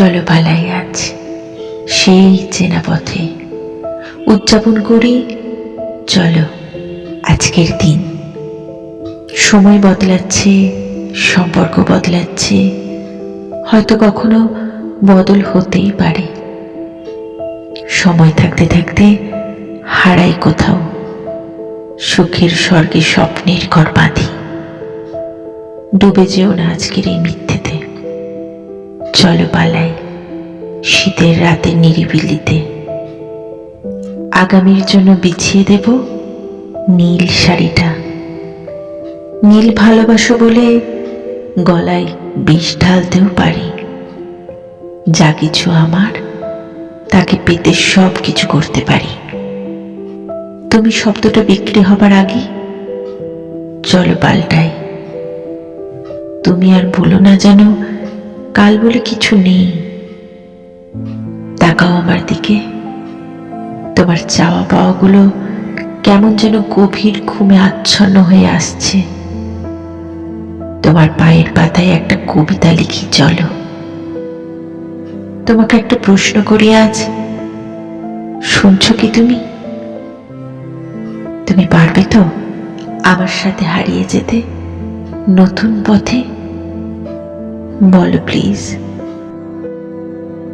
চলো পালাই আজ সেই চেনা পথে উদযাপন করি। চলো আজকের দিন। সময় বদলাচ্ছে, সম্পর্ক বদলাচ্ছে, হয়তো কখনো বদল হতেই পারে। সময় থাকতে থাকতে হারাই কোথাও, সুখের স্বর্গে স্বপ্নের ঘর বাঁধি। ডুবে যেও না আজকের এই মিথ্যেতে। চলো পালাই শীতের রাতে নিরিবিলিতে। আগামীর জন্য বিছিয়ে দেব নীল শাড়িটা। নীল ভালোবাসো বলে গলায় বিষ ঢালতেও পারি। যা কিছু আমার, তাকে পেতে সব কিছু করতে পারি। তুমি শব্দটা বিক্রি হবার আগে চলো পাল্টাই। তুমি আর ভুলো না যেন কাল বলে কিছু নেই। তাকাও আমার দিকে। তোমার চাওয়া পাওয়াগুলো কেমন যেন গভীর ঘুমে আচ্ছন্ন হয়ে আসছে। তোমার পায়ের পাতায় একটা কবিতা লিখি, চলো। তোমাকে একটা প্রশ্ন করি আজ। শুনছো কি তুমি? তুমি পারবে তো আমার সাথে হারিয়ে যেতে নতুন পথে? বলো প্লিজ